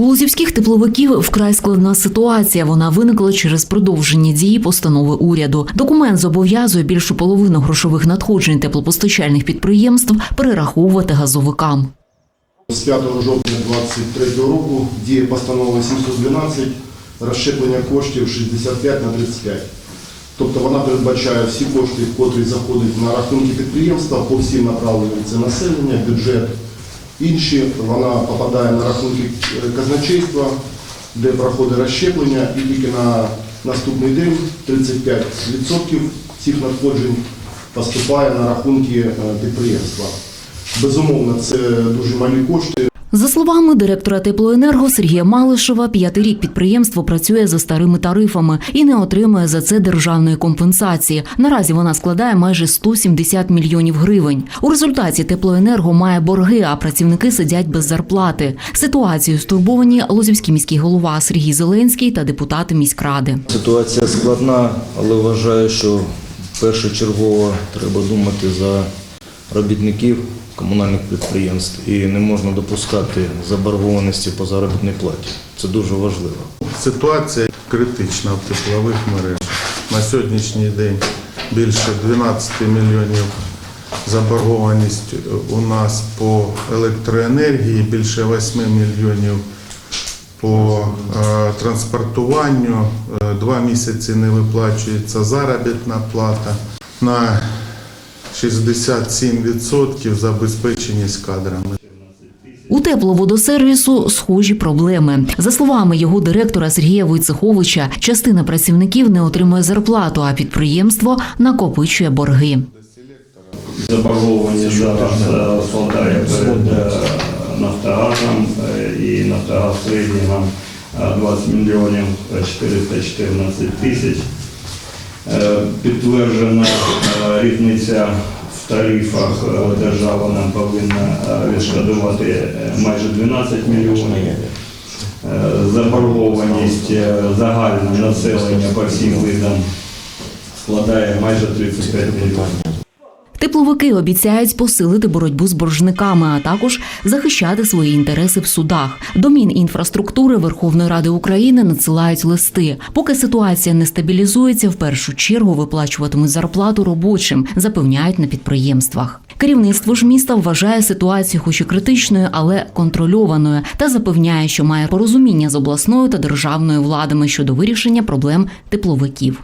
У лузівських тепловиків вкрай складна ситуація. Вона виникла через продовження дії постанови уряду. Документ зобов'язує більшу половину грошових надходжень теплопостачальних підприємств перераховувати газовикам. З 5 жовтня 2023 року діє постанова 712 розщеплення коштів 65 на 35. Тобто вона передбачає всі кошти, котрі заходять на рахунки підприємства по всім направленням. Це населення, бюджет. Інші вона попадає на рахунки е, казначейства, де проходить розщеплення, і тільки на наступний день 35% цих надходжень поступає на рахунки е, підприємства. Безумовно, це дуже малі кошти. За словами директора теплоенерго Сергія Малишева, п'ятий рік підприємство працює за старими тарифами і не отримує за це державної компенсації. Наразі вона складає майже 170 мільйонів гривень. У результаті теплоенерго має борги, а працівники сидять без зарплати. Ситуацією стурбовані Лозівський міський голова Сергій Зеленський та депутати міськради. Ситуація складна, але вважаю, що першочергово треба думати за робітників комунальних підприємств і не можна допускати заборгованості по заробітній платі. Це дуже важливо. Ситуація критична в теплових мережах. На сьогоднішній день більше 12 мільйонів заборгованість у нас по електроенергії, більше 8 мільйонів по е, транспортуванню. Е, Два місяці не виплачується заробітна плата. На 67% забезпеченість кадрами. У тепловодосервісу схожі проблеми. За словами його директора Сергія Войцеховича, частина працівників не отримує зарплату, а підприємство накопичує борги. заборгованість зараз е, складає перед е, Нафтогазом е, і Нафтогаз трейдингом е, 20 мільйонів 414 тисяч. Е, Підтверджена е, різниця в тарифах. Е, Держава нам повинна відшкодувати майже 12 мільйонів. Заборгованість загального населення по всім видам складає майже 35 мільйонів. Тепловики обіцяють посилити боротьбу з боржниками, а також захищати свої інтереси в судах. До Мінінфраструктури Верховної Ради України надсилають листи. Поки ситуація не стабілізується, в першу чергу виплачуватимуть зарплату робочим, запевняють на підприємствах. Керівництво ж міста вважає ситуацію, хоч і критичною, але контрольованою, та запевняє, що має порозуміння з обласною та державною владами щодо вирішення проблем тепловиків.